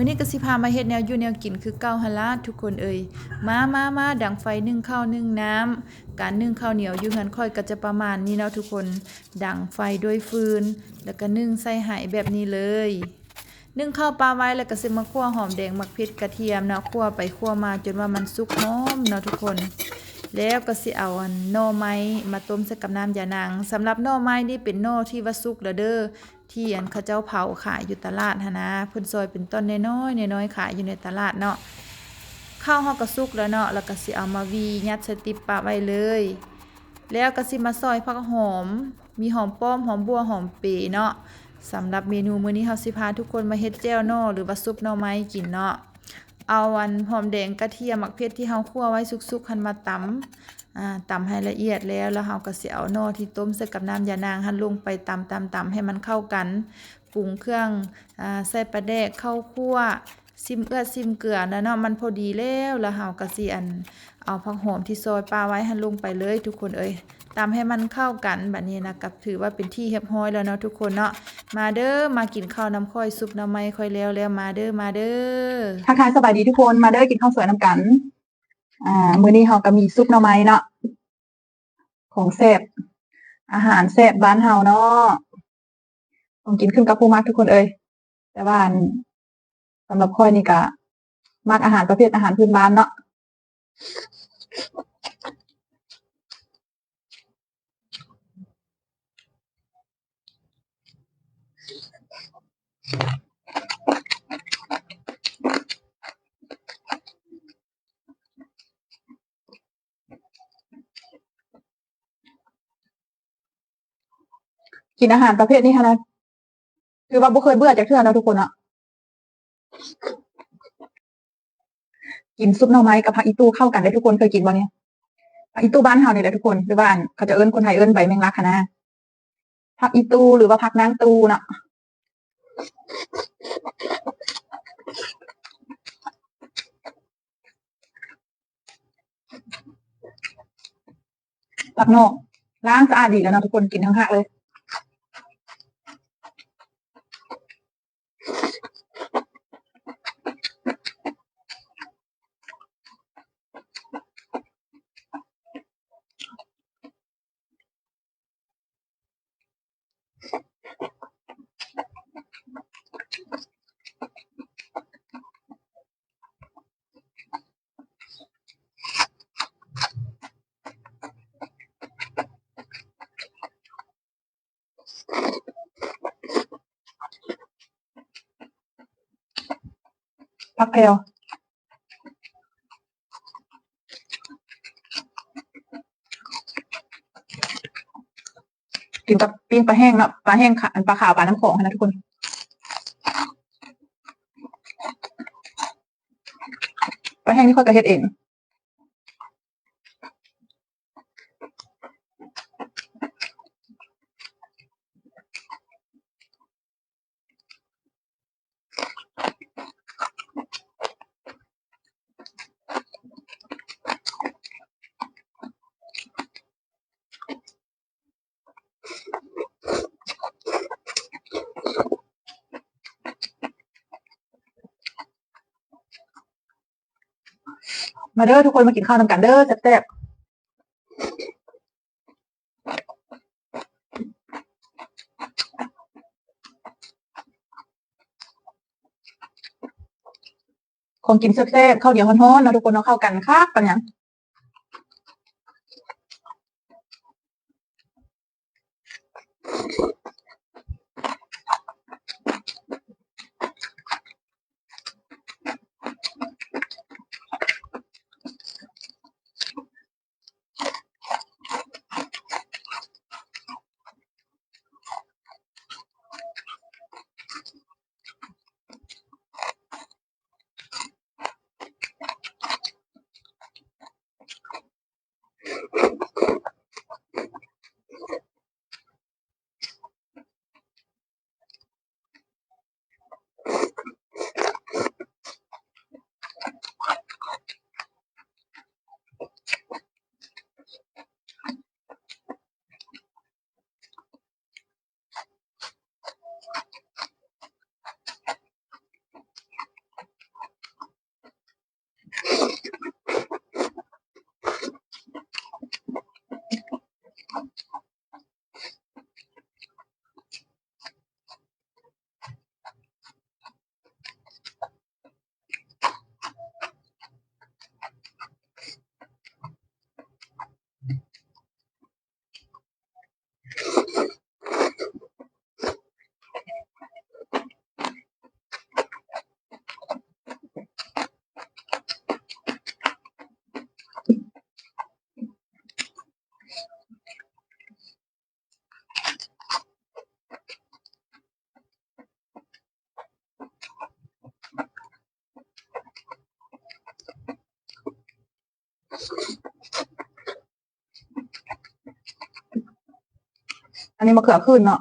มื้อนี้ก็สิพามาเฮ็ดแนวอยู่แนวกินคือเก่าหั่นละทุกคนเอ่ยมามามาดังไฟนึ่งข้าวนึ่งน้ำการนึ่งข้าวเหนียวอยู่เฮือนค่อยก็จะประมาณนี้เนาะทุกคน ดังไฟด้วยฟืน แล้วก็นึ่งใส่ไหแบบนี้เลยนึ่งข้าวปลาไว้แล้วก็สิมาคั่วหอมแดงมักพริกกระเทียมเนาะคั่วไปคั่วมาจนว่ามันสุกหอมเนาะทุกคนแล้วก็สิเอาอันหน่อไม้มาต้มใส่กับน้ำยานางสำหรับหน่อไม้นี่เป็นหน่อที่ว่าสุกแล้วเด้อ ที่อันเขาเจ้าเผาขายอยู่ตลาดหั้นะเพิ่นซอยเป็นต้นน้อยๆน้อยๆขายอยู่ในตลาดเนาะข้าวเฮาก็สุกแล้วเนาะแล้วก็สิเอามาวียัดใส่ติบปะไว้เลย แล้วก็สิมาซอยผักหอม มีหอมป้อมหอมบัวหอมเปเนาะสำหรับเมนูมื้อนี้เฮาสิพาทุกคนมาเฮ็ดแจ่วหน่อหรือว่าซุปหน่อไม้กินเนาะเอาอันหอมแดงกระเทียมหมักเพชรที่เฮาคั่วไว้สุกๆหั่นมาตำ อ่าตำให้ละเอียดแล้วแล้วเฮาก็สิเอาหน่อที่ต้มใส่กับน้ำยานางหั่นลงไปตำๆๆให้มันเข้ากันปรุงเครื่องอ่าใส่ปลาแดกข้าวคั่วซิมเอื้อซิมเกลือแล้วเนาะมันพอดีแล้วแล้วเฮาก็สิอันเอาผักหอมที่ซอยปลาไว้หั่นลงไปเลย ทุกคนเอ้ยตำให้มันเข้ากันแบัดนี้นะกับถือว่าเป็นที่เรียบร้อยแล้วเนาะทุกคนเนาะมาเด้อมากินข้าวน้ำข้อยซุปน้ำไม้ค่อยแล้วแล้วมาเด้อมาเด้อทักทายสบายดีทุกคนมาเด้อกินข้าวสวยน้ำกัน อ่า มื้อนี้เฮาก็มีซุปหน่อไม้เนาะของแซ่บอาหารแซ่บบ้านเฮาเนาะต้องกินขึ้นกับผู้มักทุกคนเอ้ยแต่ว่าสำหรับค่อยนี่ก็มักอาหารประเภทอาหารพื้นบ้านเนาะ กินอาหารประเภทนี้ค่ะนะคือว่าบ่เคยเบื่อจากเทื่อแล้วทุกคนเนาะกินซุปหน่อไม้กับผักอีตู้เข้ากันได้ทุกคนเคยกินบ่เนี่ยผักอีตู้บ้านเฮาเนี่ยแหละทุกคนหรือว่าอันเขาจะเอิ้นคนไทยเอิ้นใบแมงลักค่ะนะผักอีตู้หรือว่าผักนางตูเนาะผักนอกล้างสะอาดดีแล้วนะทุกคนกินทั้งหักเลย พักแพรวกินกับปิ้งปลาแห้งเนาะปลาแห้งขาปลาขาวปลาน้ำของนะทุกคนปลาแห้งที่ค่อยกระเฮ็ดเอง มาเด้อทุกคนมากินข้าวนำกันเด้อแซ่บๆของกินแซ่บๆข้าวเหนียวฮ้อนๆนาะทุกคนเนาะเข้ากันค่ะปันยัง อันนี้มะเขือขึ้นเนาะ